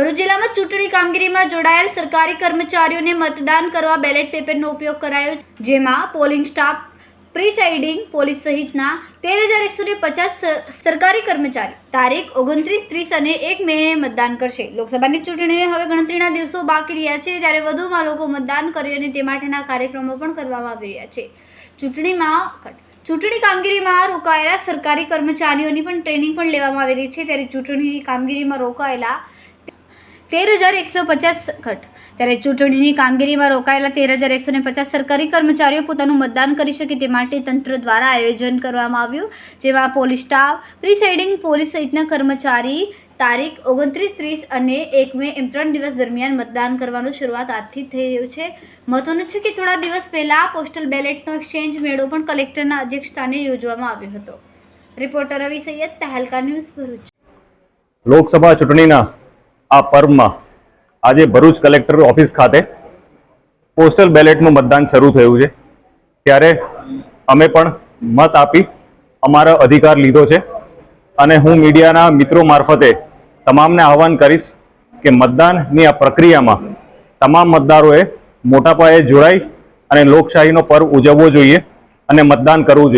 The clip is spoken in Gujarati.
ભરૂચ જિલ્લામાં ચૂંટણી કામગીરીમાં જોડાયેલ સરકારી કર્મચારીઓને મતદાન કરવા બેલેટ પેપરનો ઉપયોગ કરાયો જેમાં પોલિંગ સ્ટાફ, પ્રિસાઇડિંગ પોલીસ સહિતના તેર હજાર એકસો ને પચાસ સરકારી કર્મચારી. તારીખ ઓગણત્રીસ, ત્રીસ અને એક મે મતદાન કરશે. લોકસભાની ચૂંટણીને હવે ગણતરીના દિવસો બાકી રહ્યા છે ત્યારે વધુમાં લોકો મતદાન કરે અને તે માટેના કાર્યક્રમો પણ કરવામાં આવી રહ્યા છે. ચૂંટણીમાં ચૂંટણી કામગીરીમાં રોકાયેલા સરકારી કર્મચારીઓની પણ ટ્રેનિંગ પણ લેવામાં આવી રહી છે. ત્યારે ચૂંટણીની કામગીરીમાં રોકાયેલા તેર હજાર એકસો પચાસ ઘટ ત્યારે ચૂંટણીની કામગીરીમાં રોકાયેલા તેર હજાર એકસો ને પચાસ સરકારી કર્મચારીઓ પોતાનું મતદાન કરી શકે તે માટે તંત્ર દ્વારા આયોજન કરવામાં આવ્યું, જેમાં પોલીસ સ્ટાફ, પ્રિસાઇડિંગ પોલીસ સહિતના કર્મચારી તારીખ ઓગણત્રીસ, ત્રીસ અને એક મે એમ ત્રણ દિવસ દરમિયાન મતદાન કરવાનું શરૂઆત આજથી થઈ રહ્યું છે. મહત્વનું છે કે થોડા દિવસ પહેલાં પોસ્ટલ બેલેટનો એક્સચેન્જ મેળો પણ કલેક્ટરના અધ્યક્ષસ્થાને યોજવામાં આવ્યો હતો. Reporter Ravi Saiyed, Tehelka news Bharuch. Lok Sabha ચૂંટણીના આ પર્વમાં આજે ભરૂચ કલેક્ટર ઓફિસ ખાતે પોસ્ટલ બેલેટનું મતદાન શરૂ થયું છે. ત્યારે અમે પણ મત આપી અમારો અધિકાર લીધો છે અને હું મીડિયાના મિત્રો મારફતે તમામને આહવાન કરીશ કે મતદાનની આ પ્રક્રિયામાં તમામ મતદારોએ મોટા પાયે જોડાઈ અને લોકશાહીનો પર્વ ઉજવવો જોઈએ અને મતદાન કરવું જોઈએ.